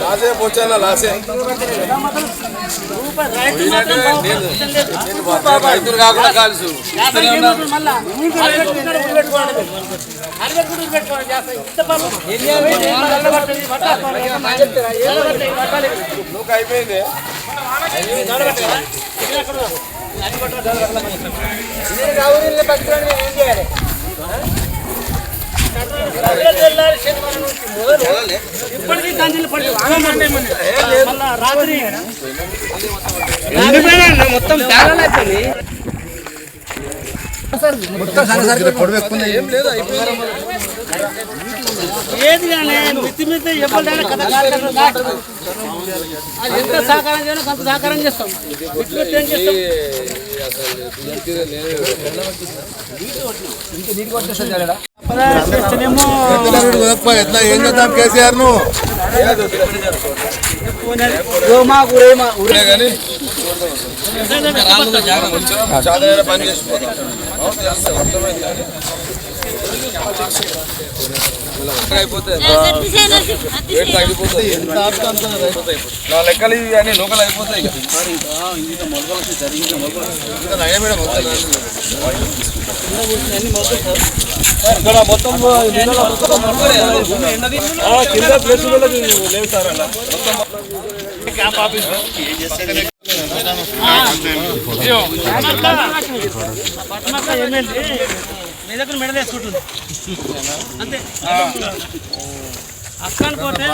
లాసే పోచాలా లాసే రైతులు కాకుండా కాల్సు నువ్వు అయిపోయింది ఇప్పటికీ గంజలు పడి రాత్రి మొత్తం పొడవు ఎక్కువ ఏం లేదు అయిపోయింది ఏది కానీ ఎవరిదైనా కథ కార్యక్రమం ఎంత సహకారం చేయాలో అంత సహకారం చేస్తాం. మిత్తి ఏం చేస్తాం? ఎట్లా ఏం చేద్దాం కేసీఆర్ను కానీ పని చేసిపోతాం నా లెక్కలు ఇవి అని లోకల్ అయిపోతాయి ఇక్కడ మొత్తం కింద ప్లేస్ లేవు సార్ అలా పట్టణక్క ఎమ్మెల్యే మీ దగ్గర మెడల్ వేసుకుంటుంది అంతే. అక్క అనుకోతే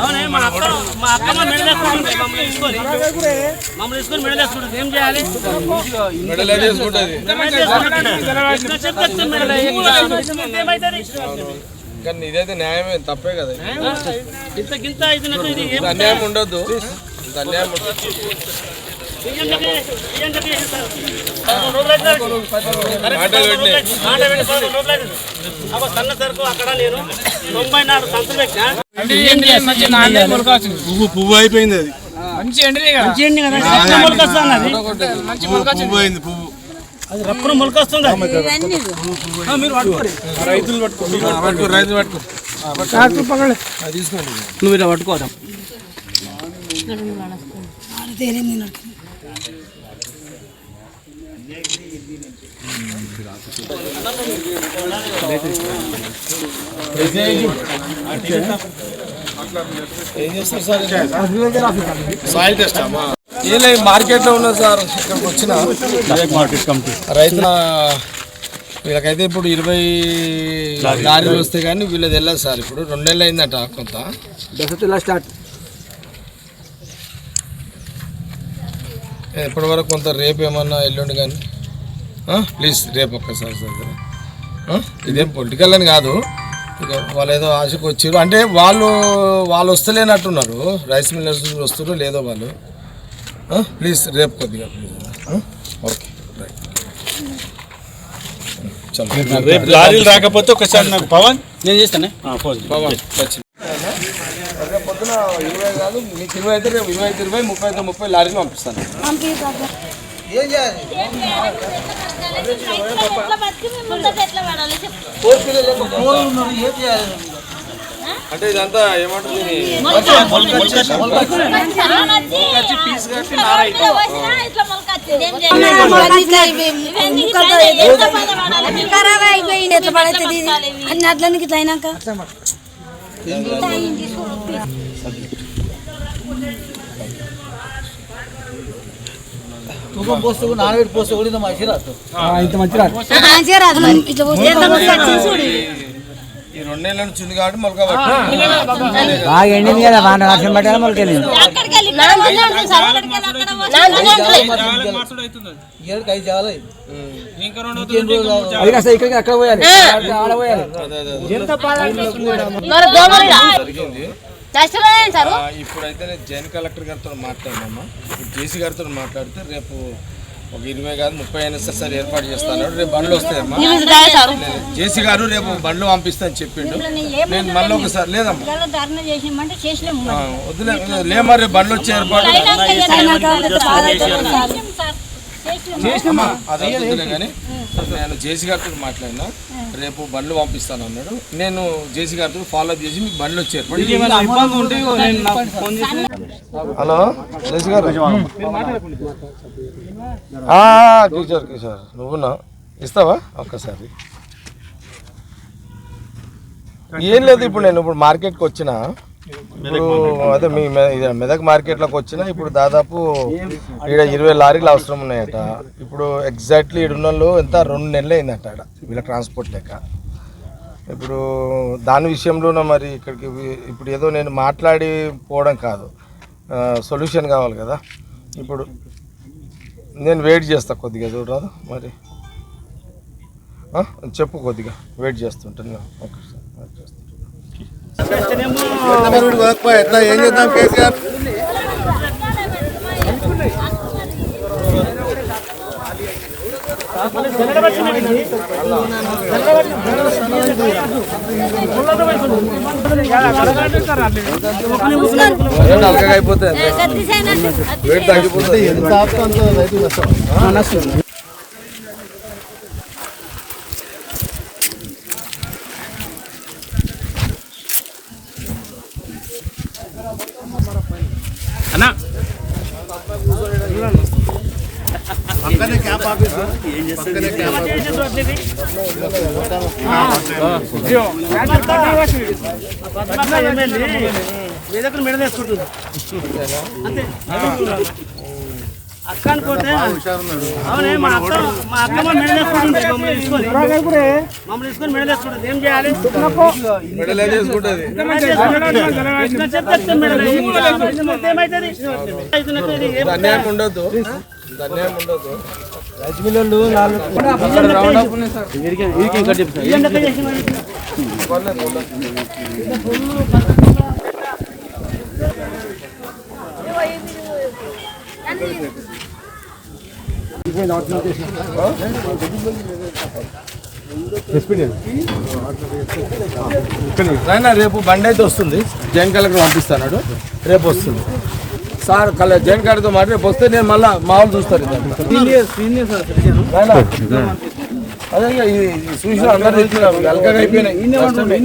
అవునే మా అక్క మా అక్కమ్మ మెడల్ వేసుకుంటుంది మమ్మల్ని తీసుకొని. మమ్మల్ని తీసుకొని మెడల్ వేసుకుంటుంది ఏం చేయాలి? చెప్తే కానీ ఇదైతే న్యాయమే తప్పే కదా ఇంత గింత ఇది అన్యాయం ఉండొద్దు. ఇంత అన్యాయం ఉండొద్దు. సన్న సరుకు అక్కడ నేను తొంభై నాలుగు పెట్టినా పువ్వు పువ్వు అయిపోయింది అది మంచి ఎండి కదా రప్పున మొలకొస్తుంది అది పువ్వు పువ్వు అయింది పువ్వు అది రప్పున మొలకొస్తుంది. రైతులు పట్టుకో పట్టుకో రైతులు పట్టుకో నువ్వు ఇలా పట్టుకోదా ఏం చేస్తారు సార్ సాయిల్ టెస్ట్ అమ్మా. ఏం లేదు మార్కెట్లో ఉన్నది సార్ ఇక్కడికి వచ్చిన రైతుల వీళ్ళకైతే ఇప్పుడు ఇరవై లారీలు. వస్తే కానీ వీళ్ళది వెళ్ళదు సార్. ఇప్పుడు రెండు నెలలు అయిందట కొంత. ఎప్పటి వరకు కొంత రేపు ఏమన్నా ఎల్లుండి కానీ ప్లీజ్ రేపు ఒక్కసారి సార్? ఇదేం పొలిటికల్ అని కాదు. ఇక వాళ్ళు ఏదో ఆశకు వచ్చారు అంటే వాళ్ళు వాళ్ళు వస్తలేనట్టున్నారు. రైస్ మిల్లర్స్ వస్తారు లేదో వాళ్ళు. ఆ? ప్లీజ్ రేపు కొద్దిగా ప్లీజ్? ఓకే రైట్ చలో. రేపు లారీలు రాకపోతే ఒకసారి నాకు పవన్. నేను చేస్తానే? ఫోన్ బాబా వచ్చింది రేపు పొద్దున ఇరవై కాదు మీకు ఇరవై అయితే రేపు ఇరవై అయితే ఇరవై ముప్పై అయితే ముప్పై లారీలు పంపిస్తాను. ఎట్లా బతికి మేము ముందట ఎట్లా పడాలి చెప్పు. అంటే ఇదంతా ఏమంటుంది చాలా నచ్చి ఇట్లా వచ్చినా ఇట్లా మొలకొచ్చేది. ఏం చేయాలి? ఇవన్నీ ఇట్లా ఎంత బాధపడాలి? ఖరాబ్ అయిపోయింది ఎట్లా పడైతుంది ఇది అన్ని అట్లనికి ఇట్లా అయినాక మంచిగా రాదు. మరి. ఇట్లా పోస్తే ఎంత మంచిగా వచ్చింది చూడు. ఇది. ఈ రెండు నెలల నుంచి ఉంది కాబట్టి మొలక పట్టు అక్కడికి వెళ్ళి ఇక్కడ పోతే ఉంటుంది సార్. అక్కడికి వెళ్ళి అక్కడ ఆ, ఇప్పుడైతే నేను జాయింట్ కలెక్టర్ గారితో మాట్లాడినామా ఇప్పుడు జేసీ గారితో మాట్లాడితే రేపు ఒక ఇరవై కాదు ముప్పై అయినా సరే సరే ఏర్పాటు చేస్తాను రేపు బండ్లు వస్తాయమ్మా సార్ జేసీ గారు రేపు బండ్లు పంపిస్తాను చెప్పిండు నేను మళ్ళీ ఒకసారి లేదమ్మా వద్దులే లేమా రేపు బండ్లు వచ్చే ఏర్పాటు కానీ నేను జేసీ గారితో మాట్లాడినా. రేపు బండ్లు పంపిస్తాను అన్నాడు. నేను జేసీ గారితో ఫాలో అప్ చేసి మీకు బండ్లు వచ్చి ఏర్పాటు హలో జేసీ గారు? ఆ, కిషోర్ కిషోర్ నువ్వున్నా ఇస్తావా? ఒక్కసారి. ఏం లేదు ఇప్పుడు నేను ఇప్పుడు మార్కెట్కి వచ్చిన. ఇప్పుడు అదే మీ మెదక్ మార్కెట్లోకి వచ్చిన ఇప్పుడు దాదాపు ఇక్కడ ఇరవై లారీలు అవసరం ఉన్నాయట. ఇప్పుడు ఎగ్జాక్ట్లీ ఈడున్న వాళ్ళు ఎంత? రెండు నెలలు అయిందట ఆడ వీళ్ళ ట్రాన్స్పోర్ట్ లెక్క. ఇప్పుడు దాని విషయంలోనే మరి ఇక్కడికి ఇప్పుడు ఏదో నేను మాట్లాడి పోవడం కాదు. సొల్యూషన్ కావాలి కదా. ఇప్పుడు నేను వెయిట్ చేస్తా కొద్దిగా చూడరాదు మరి? చెప్పు కొద్దిగా వెయిట్ చేస్తుంటాను. ఓకే ఎట్లా ఏం చేద్దాం కేసీఆర్ వెయిట్ తగ్గిపోతుంది. మీ మెడ మెడల్ వేసుకుంటుంది అంతే అక్క అనుకోతే అవునే మా అక్క మా అక్క మెడ వేసుకుంటుంది మమ్మల్ని తీసుకొని మమ్మల్ని తీసుకొని మెడ వేసుకుంటుంది ఏం చేయాలి? మెడల్ ఏం చేసుకుంటుంది చెప్తే మెడల్ ఏమవుతుంది రేపు బండి అయితే వస్తుంది. జైన్ కలెక్టర్ పంపిస్తాడు. రేపు వస్తుంది. సార్ కల జైన్ కలెక్టర్తో మాట రేపు వస్తే నేను మళ్ళీ మామూలు చూస్తారు అదే చూసిన అందరూ అయిపోయినాయి. నష్టమే.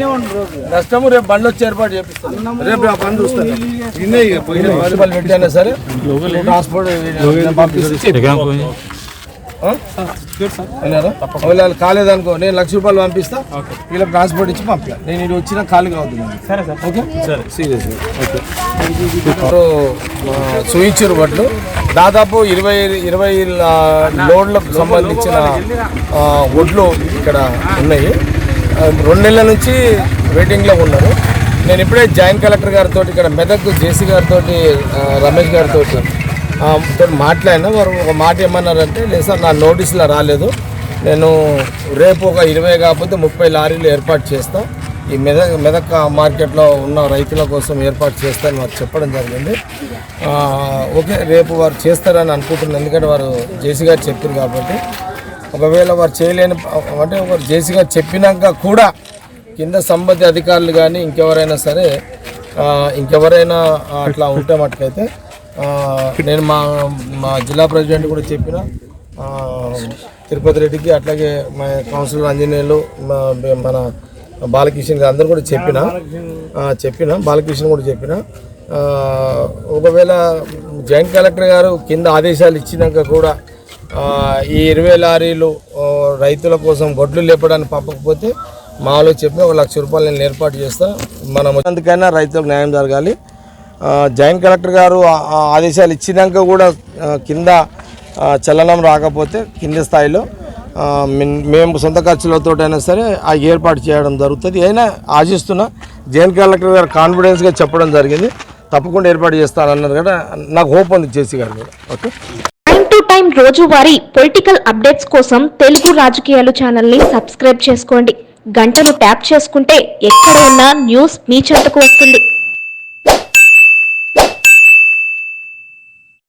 నష్టము రేపు బండ్లు వచ్చి ఏర్పాటు చేపిస్తాను రేపు ఆ పని చూస్తాను ఇన్నే ఇక పోయిన మున్సిపల్ పెట్టానే సరే ట్రాన్స్పోర్ట్ పంపిస్తాను ఆ? విన్నారా? ఒకవేళ వాళ్ళు కాలేదనుకో నేను లక్ష రూపాయలు పంపిస్తా. వీళ్ళకి ట్రాన్స్పోర్ట్ ఇచ్చి పంపా నేను ఇది వచ్చిన ఖాళీగా అవుతుంది సరే సార్. ఓకే? సరే. Serious okay. చూయించారు బట్లు దాదాపు ఇరవై ఇరవై లా- లోడ్లకు సంబంధించిన వడ్లు ఇక్కడ ఉన్నాయి. రెండు నెలల నుంచి వెయిటింగ్లో ఉన్నారు. నేను ఇప్పుడే జాయింట్ కలెక్టర్ గారితో ఇక్కడ మెదక్ జేసీ గారితో రమేష్ గారితో ఆ, మాట్లాడినా వారు ఒక మాట ఏమన్నారంటే లేదు సార్ నా నోటీసులో రాలేదు. నేను రేపు ఒక ఇరవై కాకపోతే ముప్పై లారీలు ఏర్పాటు చేస్తా. ఈ మెదక్ మెదక్ మార్కెట్లో ఉన్న రైతుల కోసం ఏర్పాటు చేస్తానని వారు చెప్పడం జరిగింది. ఓకే రేపు వారు చేస్తారని అనుకుంటున్నాను. ఎందుకంటే వారు జేసీ గారు చెప్పారు కాబట్టి. ఒకవేళ వారు చేయలేని అంటే వారు జేసీ గారు చెప్పినాక కూడా కింద సంబంధిత అధికారులు కానీ ఇంకెవరైనా సరే ఇంకెవరైనా అట్లా ఉంటే మటుకైతే నేను మా మా జిల్లా ప్రెసిడెంట్ కూడా చెప్పిన తిరుపతి రెడ్డికి అట్లాగే మా కౌన్సిలర్ ఆంజనేయులు మన బాలకిషన్ గారు అందరు కూడా చెప్పిన చెప్పిన బాలకిషన్ కూడా చెప్పిన ఒకవేళ జాయింట్ కలెక్టర్ గారు కింద ఆదేశాలు ఇచ్చినాక కూడా ఈ ఇరవై లారీలు రైతుల కోసం గొడ్లు లేపడానికి పంపకపోతే మాలో చెప్పి ఒక లక్ష రూపాయలు నేను ఏర్పాటు చేస్తా. మనం అందుకైనా రైతులకు న్యాయం జరగాలి. జాయింట్ కలెక్టర్ గారు ఆదేశాలు ఇచ్చినాక కూడా కింద చలనం రాకపోతే కింది స్థాయిలో మేము సొంత ఖర్చులతోటైనా సరే ఆ ఏర్పాటు చేయడం జరుగుతుంది. అయినా ఆశిస్తున్నా జాయింట్ కలెక్టర్ గారు కాన్ఫిడెన్స్గా చెప్పడం జరిగింది. తప్పకుండా ఏర్పాటు చేస్తానన్నారు కదా నాకు హోప్ ఉంది చేసి గారు ఓకే? టైం టు టైం రోజువారీ పొలిటికల్ అప్డేట్స్ కోసం తెలుగు రాజకీయాలు ఛానల్ని సబ్స్క్రైబ్ చేసుకోండి. గంటను ట్యాప్ చేసుకుంటే ఎక్కడ ఉన్నా న్యూస్ మీ చెంతకు వస్తుంది.